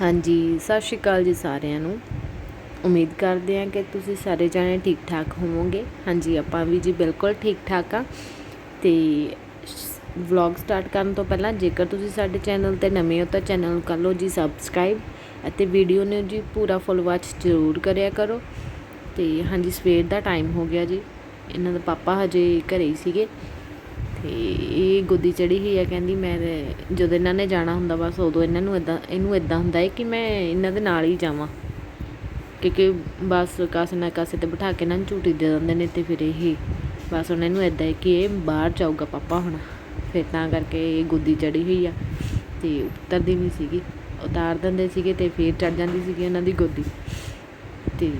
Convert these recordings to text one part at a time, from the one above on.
ਹਾਂਜੀ, ਸਤਿ ਸ਼੍ਰੀ ਅਕਾਲ ਜੀ ਸਾਰਿਆਂ ਨੂੰ। ਉਮੀਦ ਕਰਦੇ ਹਾਂ ਕਿ ਤੁਸੀਂ ਸਾਰੇ ਜਾਣੇ ਠੀਕ ਠਾਕ ਹੋਵੋਗੇ। ਹਾਂਜੀ, ਆਪਾਂ ਵੀ ਜੀ ਬਿਲਕੁਲ ਠੀਕ ਠਾਕ ਆ। ਤੇ ਵਲੌਗ ਸਟਾਰਟ ਕਰਨ ਤੋਂ ਪਹਿਲਾਂ ਜੇਕਰ ਤੁਸੀਂ ਸਾਡੇ ਚੈਨਲ ਤੇ ਨਵੇਂ ਹੋ ਤਾਂ ਚੈਨਲ ਨੂੰ ਕਰ ਲਓ ਜੀ ਸਬਸਕ੍ਰਾਈਬ ਅਤੇ ਵੀਡੀਓ ਨੂੰ ਜੀ ਪੂਰਾ ਫੁੱਲ ਵਾਚ ਜ਼ਰੂਰ ਕਰਿਆ ਕਰੋ। ਤੇ ਹਾਂਜੀ, ਸਵੇਰ ਦਾ ਟਾਈਮ ਹੋ ਗਿਆ ਜੀ। ਇਹਨਾਂ ਦਾ ਪਾਪਾ ਹਜੇ ਘਰੇ ਹੀ ਸੀਗੇ। ਤੇ ਇਹ ਗੋਦੀ ਚੜੀ ਹੋਈ ਆ, ਕਹਿੰਦੀ ਮੈਂ ਜਦੋਂ ਇਹਨਾਂ ਨੇ ਜਾਣਾ ਹੁੰਦਾ ਬਸ ਉਦੋਂ ਇਹਨਾਂ ਨੂੰ ਇਦਾਂ ਇਹਨੂੰ ਇਦਾਂ ਹੁੰਦਾ ਹੈ ਕਿ ਮੈਂ ਇਹਨਾਂ ਦੇ ਨਾਲ ਹੀ ਜਾਵਾਂ। ਕਿਉਂਕਿ ਬਸ ਕਾਸੇ ਨਾ ਕਾਸੇ ਤੇ ਬਿਠਾ ਕੇ ਇਹਨਾਂ ਨੂੰ ਝੂਟੀ ਦੇ ਦਿੰਦੇ ਨੇ ਤੇ ਫਿਰ ਇਹ ਬਸ ਉਹਨਾਂ ਨੂੰ ਇਦਾਂ ਹੈ ਕਿ ਇਹ ਬਾਹਰ ਜਾਊਗਾ ਪਾਪਾ ਹੁਣ। ਫਿਰ ਤਾਂ ਕਰਕੇ ਇਹ ਗੋਦੀ ਚੜੀ ਹੋਈ ਆ ਤੇ ਉਤਰਦੀ ਨਹੀਂ ਸੀਗੀ। ਉਤਾਰ ਦਿੰਦੇ ਸੀਗੇ ਤੇ ਫਿਰ ਚੜ ਜਾਂਦੀ ਸੀਗੀ ਇਹਨਾਂ ਦੀ ਗੋਦੀ। ਤੇ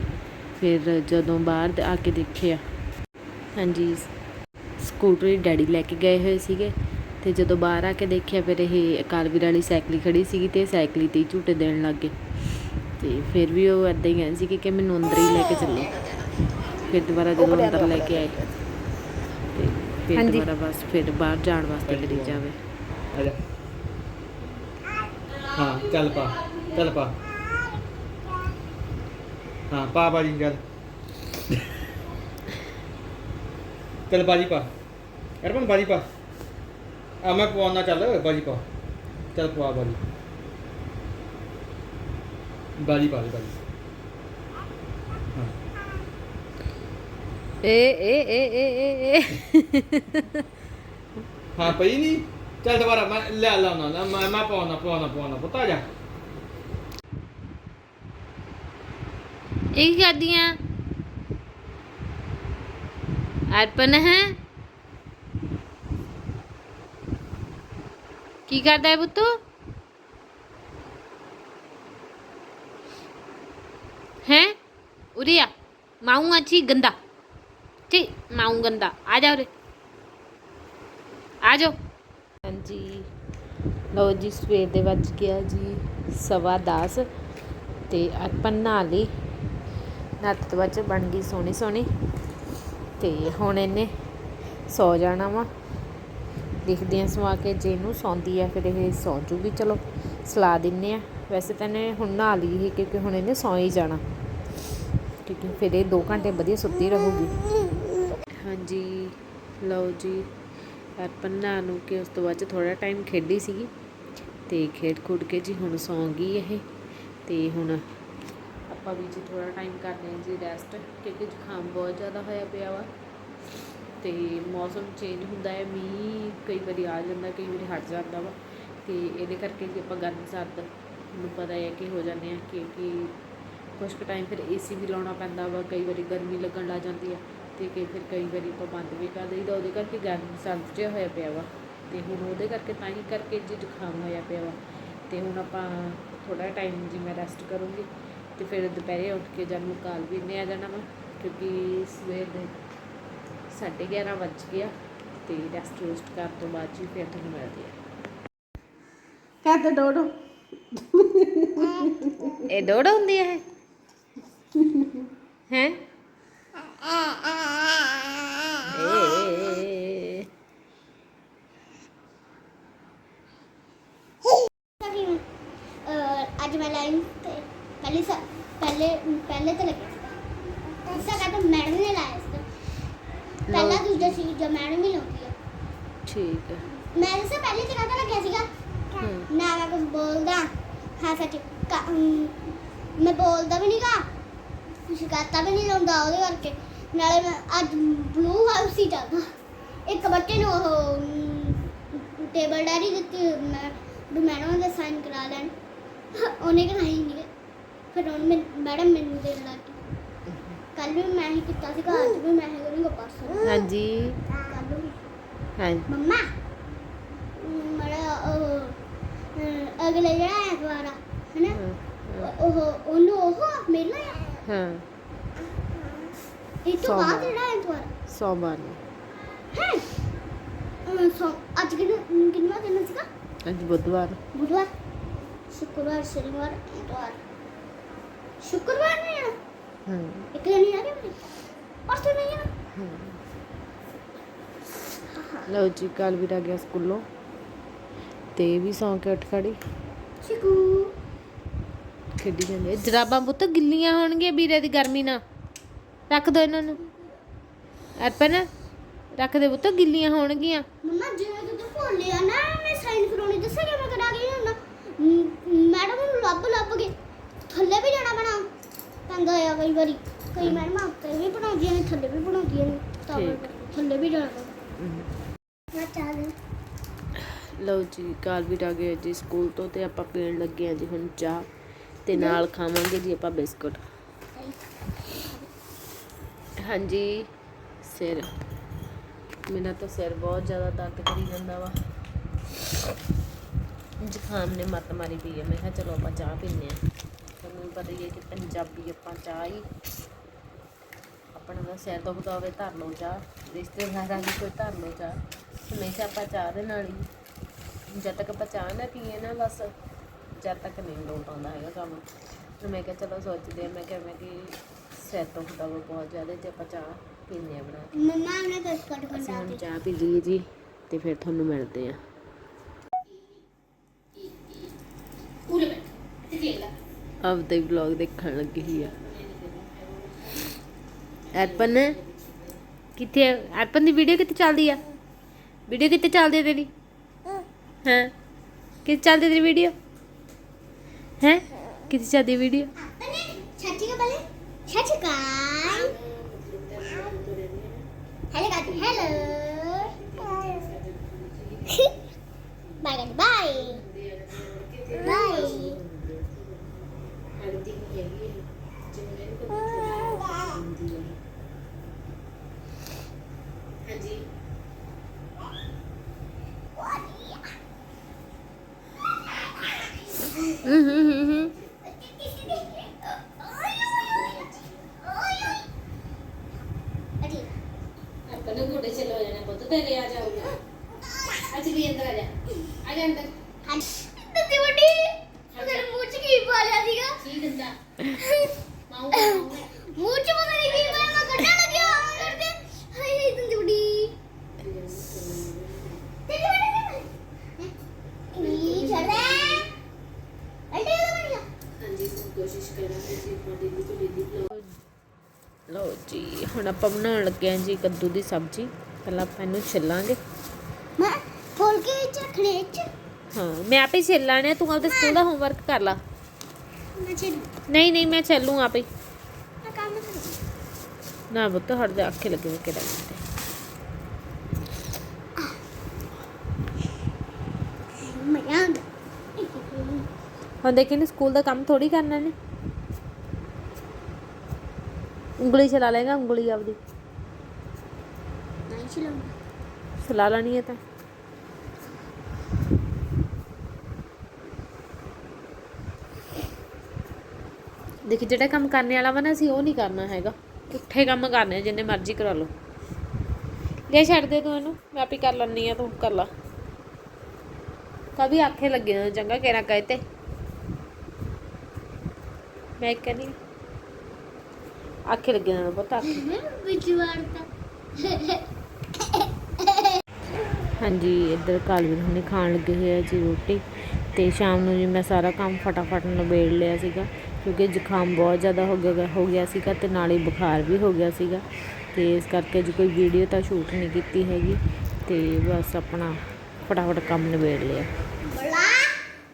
ਫਿਰ ਜਦੋਂ ਬਾਹਰ ਆ ਕੇ ਦੇਖਿਆ। ਹਾਂਜੀ। ਸਕੂਟਰ ਡੈਡੀ ਲੈ ਕੇ ਗਏ ਹੋਏ ਸੀਗੇ ਤੇ ਜਦੋਂ ਬਾਹਰ ਆ ਕੇ ਦੇਖਿਆ ਫਿਰ ਇਹ ਕਾਲਵੀਰ ਵਾਲੀ ਸਾਈਕਲ ਖੜੀ ਸੀਗੀ ਤੇ ਸਾਈਕਲ ਤੇ ਹੀ ਝੂਟੇ ਦੇਣ ਲੱਗ ਗਏ। ਤੇ ਫਿਰ ਵੀ ਉਹ ਐਦਾਂ ਹੀ ਕਹਿੰਦੇ ਸੀ ਕਿ ਮੈਨੂੰ ਅੰਦਰ ਹੀ ਲੈ ਕੇ ਚੱਲੋ। ਫਿਰ ਦੁਬਾਰਾ ਜਦੋਂ ਅੰਦਰ ਲੈ ਕੇ ਆਏ ਤੇ ਫਿਰ। ਦੁਬਾਰਾ ਬਸ ਫਿਰ ਬਾਹਰ ਜਾਣ ਵਾਸਤੇ ਕਰੀ ਜਾਵੇ। ਹਾਂ ਚੱਲ ਪਾ ਚੱਲ ਪਾ। ਹਾਂ ਪਾ ਬਾਜੀ ਚੱਲ। ਚੱਲ ਬਾਜੀ ਪਾ। ਅਰਪਨ ਬਾਜੀ ਪਾ। ਆ ਮੈਂ ਪਵਾਉਣਾ ਚੱਲ ਬਾਜੀ ਪਾ। ਚੱਲ ਪਵਾ ਬਾਜੀ। ਬਾਜੀ ਪਾ ਦੇ ਬਾਜੀ। ਹਾਂ। ਏ ਏ ਏ ਏ ਏ ਹਾਂ ਪਈ ਨਹੀਂ ਚੱਲ ਦੁਬਾਰਾ ਮੈਂ ਲੈ ਲਾਉਣਾ ਨਾ ਮੈਂ ਮੈਂ ਪਵਾਉਣਾ ਪਵਾਉਣਾ ਪਵਾਉਣਾ। ਪੁੱਤ ਜਾ। ਇਹ ਕੀ ਕਰਦੀਆਂ ਅਰਪਨ ਹੈ? ਕੀ ਕਰਦਾ ਹੈ ਪੁੱਤੂ? ਹੈ? ਉਰੇ ਆ ਮਾਊਂ ਅੱਛੀ ਗੰਦਾ। ਠੀਕ ਮਾਊਂ ਗੰਦਾ। ਆ ਜਾ ਉਰੇ। ਆ ਜਾਓ। ਹਾਂਜੀ। ਲਓ ਜੀ, ਸਵੇਰ ਦੇ ਵੱਜ ਗਿਆ ਜੀ ਸਵਾ 10 ਤੇ ਅਰਪਨ ਨਹਾ ਲਈ ਨੱਤ ਵਿੱਚ ਬਣ ਗਈ ਸੋਹਣੀ ਸੋਹਣੀ ਤੇ ਹੁਣ ਇਹਨੇ ਸੌ ਜਾਣਾ ਵਾ। ਦੇਖਦੇ ਹਾਂ ਸਵਾ ਕੇ, ਜੇ ਇਹਨੂੰ ਸੌਂਦੀ ਆ, ਫਿਰ ਇਹ ਸੌਂ ਜੂਗੀ। ਚਲੋ, ਸਲਾ ਦਿੰਨੇ ਆ। ਵੈਸੇ ਤਾਂ ਇਹਨੇ ਹੁਣ ਨਹਾ ਲਈ ਸੀ, ਕਿਉਂਕਿ ਹੁਣ ਇਹਨੇ ਸੌਂ ਹੀ ਜਾਣਾ। ਕਿਉਂਕਿ ਫਿਰ ਇਹ 2 ਘੰਟੇ ਵਧੀਆ ਸੁੱਤੀ ਰਹੂਗੀ। ਹਾਂਜੀ, ਲਓ ਜੀ, ਅਰਪਨ ਨਹਾ ਨੂੰ ਕਿ ਉਸ ਤੋਂ ਬਾਅਦ ਥੋੜਾ ਟਾਈਮ ਖੇਡੀ ਸੀਗੀ। ਤੇ ਖੇਡ ਖੁੱਡ ਕੇ ਜੀ ਹੁਣ ਸੌਂ ਗਈ ਇਹ। ਤੇ ਹੁਣ ਆਪਾਂ ਵੀ ਜੀ ਥੋੜਾ ਟਾਈਮ ਕਰਦੇ ਹਾਂ ਜੀ ਰੈਸਟ ਕਿਉਂਕਿ ਜ਼ੁਕਾਮ ਬਹੁਤ ਜ਼ਿਆਦਾ ਹੋਇਆ ਪਿਆ ਵਾ। ਅਤੇ ਮੌਸਮ ਚੇਂਜ ਹੁੰਦਾ ਹੈ, ਮੀਂਹ ਕਈ ਵਾਰੀ ਆ ਜਾਂਦਾ, ਕਈ ਵਾਰੀ ਹਟ ਜਾਂਦਾ ਵਾ। ਅਤੇ ਇਹਦੇ ਕਰਕੇ ਜੇ ਆਪਾਂ ਗਰਮ ਸਰਦ ਨੂੰ ਪਤਾ ਹੈ ਕਿ ਹੋ ਜਾਂਦੇ ਹਾਂ ਕਿਉਂਕਿ ਕੁਛ ਕੁ ਟਾਈਮ ਫਿਰ ਏ ਸੀ ਵੀ ਲਾਉਣਾ ਪੈਂਦਾ ਵਾ, ਕਈ ਵਾਰੀ ਗਰਮੀ ਲੱਗਣ ਲੱਗ ਜਾਂਦੀ ਆ ਅਤੇ ਕਈ ਫਿਰ ਕਈ ਵਾਰੀ ਆਪਾਂ ਬੰਦ ਵੀ ਕਰ ਦਈਦਾ, ਉਹਦੇ ਕਰਕੇ ਗਰਮ ਸਰਦ ਜਿਹਾ ਹੋਇਆ ਪਿਆ ਵਾ। ਅਤੇ ਹੁਣ ਉਹਦੇ ਕਰਕੇ ਤਾਂ ਹੀ ਕਰਕੇ ਜੀ ਜ਼ੁਕਾਮ ਹੋਇਆ ਪਿਆ ਵਾ। ਅਤੇ ਹੁਣ ਆਪਾਂ ਥੋੜ੍ਹਾ ਟਾਈਮ ਜੀ ਮੈਂ ਰੈਸਟ ਕਰੂੰਗੀ ਅਤੇ ਫਿਰ ਦੁਪਹਿਰੇ ਉੱਠ ਕੇ ਜਦ ਨੂੰ ਕਾਲ ਵੀ ਨੇ ਆ ਜਾਣਾ ਵਾ, ਕਿਉਂਕਿ ਸਵੇਰ ਦੇ 11:30 ਵੱਜ ਗਿਆ ਤੇ ਰੈਸਟ ਰੋਸਟ ਕਰਨ ਤੋਂ ਬਾਅਦ ਜੀ ਫਿਰ ਤੁਹਾਨੂੰ ਮਿਲਦੀ ਆ। ਕਹਿੰਦੇ ਡੋਡੋ। ਇਹ ਡੋੜ ਹੁੰਦੀ ਹੈ? ਹੈ ਏ ਅਹ ਅੱਜ ਮੈਂ ਲਾਈਨ ਤੇ ਪਹਿਲੇ ਸ ਪਹਿਲੇ ਪਹਿਲੇ ਤੇ ਲੱਗਿਆ ਸੀ ਇਸਾ ਕਾ ਤਾਂ ਮੈਡਮ ਨੇ ਲਾਇਆ ਸੀ ਪਹਿਲਾ ਦੂਜਾ ਸੀ ਜੋ ਮੈਡਮ ਹੀ ਲਾਉਂਦੀ ਹੈ ਠੀਕ ਹੈ। ਮੈਂ ਇਸੇ ਪਹਿਲੇ ਤੇ ਕਾਹਦਾ ਲੱਗਿਆ ਸੀਗਾ। ਹਮ। ਨਾ ਮੈਂ ਕੁਝ ਬੋਲਦਾ। ਹਾਂ ਸੱਚ। ਕ- ਅਮ, ਮੈਂ ਬੋਲਦਾ ਵੀ ਨਹੀਂਗਾ ਕਰਤਾ ਵੀ ਨਹੀਂ ਲਾਉਂਦਾ ਉਹਦੇ ਕਰਕੇ। ਨਾਲੇ ਮੈਂ ਅੱਜ ਬਲੂ ਹਾਊਸ ਹੀ ਚੱਲਦਾ ਇੱਕ ਬੱਚੇ ਨੂੰ ਉਹ ਟੇਬਲ ਡਾਇਰੀ ਦਿੱਤੀ ਮੈਂ ਵੀ ਮੈਡਮ ਦਾ ਸਾਈਨ ਕਰਾ ਲੈਣ। ਉਹਨੇ ਕਰਾਈ ਨਹੀਂ ਫਿਰ ਉਹਨੇ ਮੈਨ- ਮੈਡਮ ਮੈਨੂੰ ਦੇਣ ਲੱਗ ਕੱਲ ਵੀ ਮੈਂ ਹੀ ਕੀਤਾ ਸੀਗਾ ਅੱਜ ਵੀ ਮੈਂ ਹੀ ਕਰੂੰਗਾ ਪਰਸੋਂ ਹਾਂਜੀ। ਕੱਲ ਵੀ ਹਾਂ ਮੰਮਾ ਮੜਾ ਉਹ ਅਗਲੇ ਜਿਹੜਾ ਐਤਵਾਰ ਆ ਹਨਾ? ਉਹ ਉਹਨੂੰ ਉਹ ਮਿਲਣਾ ਆ? ਹਾਂ। ਇਹ ਤੋਂ। ਬਾਅਦ ਜਿਹੜਾ ਐਤਵਾਰ। ਸੋਮਵਾਰ ਨੂੰ। ਹੈ? ਸੋ ਅੱਜ ਕਿੰਨਾ ਕਿੰਨਾ ਦਿਨ ਸੀਗਾ? ਅੱਜ ਬੁੱਧਵਾਰ। ਬੁੱਧਵਾਰ। ਸ਼ੁੱਕਰਵਾਰ ਸ਼ਨੀਵਾਰ ਐਤਵਾਰ। ਸ਼ੁੱਕਰਵਾਰ ਨਹੀਂ ਆ? ਹਾਂ। ਇੱਕ ਦਿਨ ਹੀ ਆ ਗਿਆ ਮੇਰੇ ਪਰਸੋਂ ਨਹੀਂ ਆ? ਲਓ ਜੀ ਕੱਲ ਵੀ ਆ ਗਿਆ ਸਕੂਲੋਂ। ਤੇ ਵੀ ਸੌਂ ਕੇ ਉੱਠ ਖੜੀ ਚਿਕੂ। ਖੇਡੀ ਜਾਂਦੇ ਆ। ਜਰਾਬਾਂ ਪੁੱਤ ਗਿੱਲੀਆਂ ਹੋਣਗੀਆਂ ਵੀਰੇ ਦੀ ਗਰਮੀ ਨਾਲ। ਰੱਖ ਦੋ ਇਹਨਾਂ ਨੂੰ। ਅਰਪਨ ਰੱਖ ਦੇ ਪੁੱਤ ਗਿੱਲੀਆਂ ਹੋਣਗੀਆਂ। ਮੰਮਾ ਜਿਵੇਂ ਤੂੰ ਭੁੱਲਿਆ ਨਾ ਮੈਂ ਸਾਈਨ ਕਰਾਉਣੀ ਦੱਸਿਆ ਮੈਂ ਕਰਾ ਗਈ ਹੁੰਦਾ ਮੈਡਮ ਨੂੰ ਲੱਭ ਲੱਭ ਕੇ ਥੱਲੇ ਵੀ ਜਾਣਾ ਬਣਾ ਪੈਂਦਾ ਆ ਕਈ ਵਾਰੀ। ਕਈ ਮੈਡਮਾਂ ਉੱਤੇ ਵੀ ਬਣਾਉਂਦੀਆਂ ਨੇ ਥੱਲੇ ਵੀ ਬਣਾਉਂਦੀਆਂ ਨੇ। ਤਾਂ ਠੀਕ। ਕਰਕੇ ਥੱਲੇ ਵੀ ਜਾਣਾ ਪੈਂਦਾ ਲਓ ਜੀ ਕਾਲਵੀਰ ਆ ਗਏ ਜੀ ਸਕੂਲ ਤੋਂ ਤੇ ਆਪਾਂ ਪੀਣ ਲੱਗੇ ਆ ਜੀ ਹੁਣ ਚਾਹ ਤੇ ਨਾਲ ਖਾਵਾਂਗੇ ਜੀ ਆਪਾਂ ਬਿਸਕੁਟ। ਹਾਂਜੀ ਸਿਰ। ਮੇਰਾ ਤਾਂ ਸਿਰ ਬਹੁਤ ਜ਼ਿਆਦਾ ਦਰਦ ਕਰੀ ਜਾਂਦਾ ਵਾ। ਜ਼ੁਕਾਮ ਨੇ ਮੱਤ ਮਾਰੀ ਪਈ ਹੈ ਮੈਂ ਕਿਹਾ ਚਲੋ ਆਪਾਂ ਚਾਹ ਪੀਂਦੇ ਆ ਤੁਹਾਨੂੰ ਪਤਾ ਹੀ ਹੈ ਕਿ ਪੰਜਾਬੀ ਆਪਾਂ ਚਾਹ ਹੀ ਆਪਣਾ ਸਿਰ ਦੁਖਦਾ ਹੋਵੇ ਧਰ ਲਓ ਚਾਹ ਰਿਸ਼ਤੇਦਾਰਾਂ ਦੀ ਕੋਈ ਧਰ ਲਓ ਚਾਹ। ਹਮੇਸ਼ਾ ਆਪਾਂ ਚਾਹ ਦੇ ਨਾਲ ਹੀ। ਜਦ ਤੱਕ ਆਪਾਂ ਚਾਹ ਨਾ ਪੀਏ ਨਾ ਬਸ ਜਦ ਤੱਕ ਨਹੀਂ ਲੋਟ ਆਉਂਦਾ ਹੈਗਾ ਕੰਮ। ਤੇ ਮੈਂ ਕਿਹਾ ਚਲੋ ਸੋਚਦੇ ਆ ਮੈਂ ਕਿਹਾ ਮੈਂ ਕਿ ਸਿਰ ਦੁਖਦਾ ਵਾ ਬਹੁਤ ਜ਼ਿਆਦਾ ਤੇ ਆਪਾਂ ਚਾਹ ਪੀਂਦੇ ਆ ਬਣਾ ਕੇ। ਮੰਮਾ ਨੇ ਬਿਸਕਟ ਅਸੀਂ ਬਣਾ ਹੁਣ ਕੇ ਚਾਹ ਪੀ ਲਈਏ ਜੀ ਤੇ ਫਿਰ ਤੁਹਾਨੂੰ ਮਿਲਦੇ ਆ ਆਪਦਾ ਹੀ ਵਲੌਗ ਦੇਖਣ ਲੱਗੀ ਆ। ਐਪਨ। ਕਿੱਥੇ ਐਪਨ ਦੀ ਵੀਡੀਓ ਕਿੱਥੇ ਚੱਲਦੀ ਆ? ਵੀਡੀਓ ਕਿੱਥੇ ਚੱਲਦੀ ਆ ਤੇਰੀ? ਹਾਂ? ਕਿੱਥੇ ਚੱਲਦੀ ਤੇਰੀ ਵੀਡੀਓ ਹੈ? ਕਿੱਥੇ ਚੱਲਦੀ ਵੀਡੀਓ ਛਾਚੀ ਕਾ ਬਲੇ ਛਾਚੀ ਕਾ ਹੈਲੋ ਗਾਤੀ ਹੈਲੋ ਬਾਏ ਗਾਤੀ ਬਾਏ ਬਾਏ ਹਾਂਜੀ ਹੂੰ ਹੂੰ ਹੂੰ ਹੂੰ ਆਪਣੇ ਘੋੜੇ ਚਲੋ ਜਾਣਾ ਪੁੱਤ ਤੇਰੇ ਆ ਜਾਊਗਾ ਅੱਜ ਵੀ ਅੰਦਰ ਆ ਜਾ। ਆ ਜਾ ਅੰਦਰ। ਦਿੱਤੀ ਵੱਡੀ ਉਹਦੇ ਮੂੰਹ ਚ ਕੀ ਪਾ ਲਿਆ ਸੀਗਾ? ਕੀ ਦਿੰਦਾ? ਮਾਊ ਮੂੰਹ ਚ ਪਤਾ ਨਹੀਂ ਕੀ ਪਾਇਆ ਮੈਂ ਕੱਢਣ ਲੱਗਿਆ। ਕਰਦੇ ਹਾਏ ਹਾਏ ਦਿੱਤੀ ਵੱਡੀ ਦਿੱਤੀ ਵੱਡੀ ਇਹ ਛੜਾ ਅੱਡੇ ਦਾ ਬਣਿਆ ਹਾਂਜੀ ਹੁਣ ਕੋਸ਼ਿਸ਼ ਕਰਾਂਗੇ ਜੀ ਤੁਹਾਡੀ ਵੀ ਤੁਹਾਡੀ ਦੀ ਲਓ ਜੀ ਹੁਣ ਆਪਾਂ ਬਣਾਉਣ ਲੱਗੇ ਹਾਂ ਜੀ ਕੱਦੂ ਦੀ ਸਬਜ਼ੀ। ਪਹਿਲਾਂ ਆਪਾਂ ਇਹਨੂੰ ਛਿੱਲਾਂਗੇ। ਫੋਲ ਕੇ ਵਿੱਚ ਰੱਖਣੇ ਵਿੱਚ ਹਾਂ ਮੈਂ ਆਪੇ ਛਿੱਲ ਲਾਣੇ ਤੂੰ ਆਪਦੇ ਸਕੂਲ ਦਾ ਹੋਮਵਰਕ ਕਰ ਲਾ। ਮੈਂ ਨਹੀਂ ਨਹੀਂ ਮੈਂ ਛੱਲੂ ਆਪੇ। ਮੈਂ ਕੰਮ ਕਰ ਨਾ ਪੁੱਤ ਹਟ ਜਾ ਅੱਖੇ ਲੱਗੇ ਨੇ ਕਿਹੜਾ ਤੇ। ਮਜ਼ਾ ਆਉਂਦਾ। ਹੁਣ ਦੇਖੇ ਨੇ ਸਕੂਲ ਦਾ ਕੰਮ ਥੋੜੀ ਕਰਨਾ ਨੇ। ਉਂਗਲੀ ਚਲਾ ਲੇਗਾ ਉਂਗਲੀ ਆਪਦੀ। ਨਹੀਂ ਚਲਾਉਂਦਾ। ਚਲਾ ਲੈਣੀ ਹੈ ਤਾਂ। ਦੇਖੀ ਜਿਹੜਾ ਕੰਮ ਕਰਨੇ ਵਾਲਾ ਵਾ ਨਾ, ਅਸੀਂ ਉਹ ਨਹੀਂ ਕਰਨਾ ਹੈਗਾ। ਪੁੱਠੇ ਕੰਮ ਕਰਨੇ ਜਿੰਨੇ ਮਰਜ਼ੀ ਕਰਾ ਲਓ। ਲੈ ਛੱਡ ਦੇ ਤੂੰ ਇਹਨੂੰ, ਮੈਂ ਆਪੇ ਕਰ ਲੈਣੀ ਆ, ਤੂੰ ਕਰ ਲਾ। ਕभी ਆਖੇ ਲੱਗੇ ਚੰਗਾ ਕਿਹੜਾ ਕਹੇ ਤੇ। ਮੈਂ ਕਹਿੰਦੀ ਆਖੇ ਲੱਗੇ ਨਾ ਪੁੱਤ ਹਾਂਜੀ, ਇੱਧਰ ਕਾਲਵੀਰ ਹੁਣੇ ਖਾਣ ਲੱਗੇ ਹੋਏ ਆ ਜੀ ਰੋਟੀ, ਤੇ ਸ਼ਾਮ ਨੂੰ ਜੀ ਮੈਂ ਸਾਰਾ ਕੰਮ ਫਟਾਫਟ ਨਿਬੇੜ ਲਿਆ ਸੀਗਾ। ਕਿਉਂਕਿ ਜ਼ੁਕਾਮ ਬਹੁਤ ਜ਼ਿਆਦਾ ਹੋ ਗਿਆ ਹੋ ਗਿਆ ਸੀਗਾ ਤੇ ਨਾਲੇ ਬੁਖਾਰ ਵੀ ਹੋ ਗਿਆ ਸੀਗਾ। ਤੇ ਇਸ ਕਰਕੇ ਜੀ ਕੋਈ ਵੀਡੀਓ ਤਾਂ ਸ਼ੂਟ ਨਹੀਂ ਕੀਤੀ ਹੈਗੀ। ਤੇ ਬਸ ਆਪਣਾ ਫਟਾਫਟ ਕੰਮ ਨਿਬੇੜ ਲਿਆ।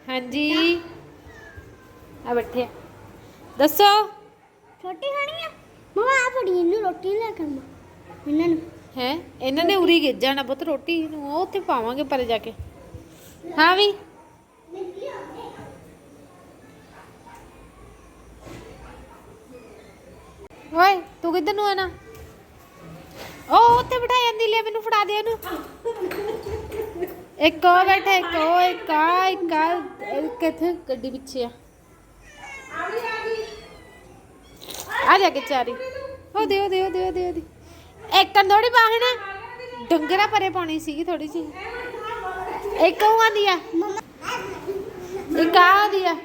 ਹਾਂਜੀ। ਆ ਬੈਠੇ। ਦੱਸੋ। ਰੋਟੀ ਖਾਣੀ ਆ। ਮਮਾ ਆ ਫੜੀ ਇਹਨੂੰ ਰੋਟੀ ਲੈ ਕੇ ਆਵਾਂ ਇਹਨਾਂ ਨੂੰ। ਹੈ? ਇਹਨਾਂ ਨੇ ਉਰੀ ਗਿੱਜ ਜਾਣਾ ਪੁੱਤ ਰੋਟੀ ਨੂੰ। ਉਹ ਉੱਥੇ ਪਾਵਾਂਗੇ ਪਰੇ ਜਾ ਕੇ। ਹਾਂ ਵੀ। ਓਏ, ਤੂੰ ਕਿੱਧਰ ਨੂੰ ਆਣਾ ਉਹ ਉੱਥੇ ਬਿਠਾ ਜਾਂਦੀ ਲੈ, ਮੈਨੂੰ ਫੜਾ ਦੇ ਉਹਨੂੰ। ਇੱਕ ਉਹ ਬੈਠਾ, ਇੱਕ ਉਹ, ਇੱਕ ਆ ਇੱਕ ਆ, ਇੱਕ ਗੱਡੀ ਪਿੱਛੇ ਆ। ਆ ਜਾ ਕੇ ਚਾਰੀ। ਉਹ ਦੇ ਉਹ ਦੇ ਉਹ ਦੇ ਉਹ ਦੇ ਉਹ ਦੇ। ਇੱਕ ਥੋੜੀ ਬਾਹਣਾ। ਡੰਗਰਾ ਪਰੇ ਪਾਉਣੀ ਸੀਗੀ ਥੋੜੀ ਜੀ ਇੱਕ ਉਹ ਆਂਦੀ ਆ। ਇੱਕ ਆ ਆਂਦੀ ਆ।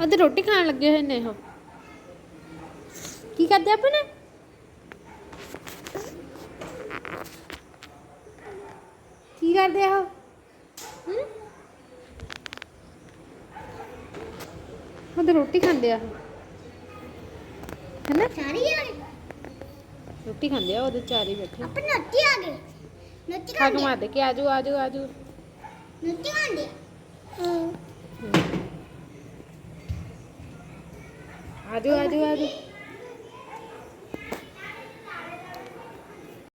ਉਹਦੇ ਰੋਟੀ ਖਾਣ ਲੱਗੇ ਹੋਏ ਨੇ ਉਹ। ਕੀ ਕਰਦੇ ਆਪਣੇ ਕੀ ਕਰਦੇ ਆ ਉਹ? ਉਹਦੇ ਰੋਟੀ ਖਾਂਦੇ ਆ ਹੈਨਾ? ਸਾਰੀ ਆ ਗਏ। ਰੋਟੀ ਖਾਂਦੇ ਆ ਉਹਦੇ ਚਾਰੇ ਬੈਠੇ। ਆਪਾਂ ਨੱਤੀ ਆ ਗਏ। ਕੇ ਖਾਂਦੇ ਮਾਰ ਦੇ ਕੇ ਆਜੋ ਆਜੋ ਆਜੋ ਨੱਤੀ ਖਾਂਦੇ ਹਾਂ। ਆਜੋ ਆਜੋ ਆਜੋ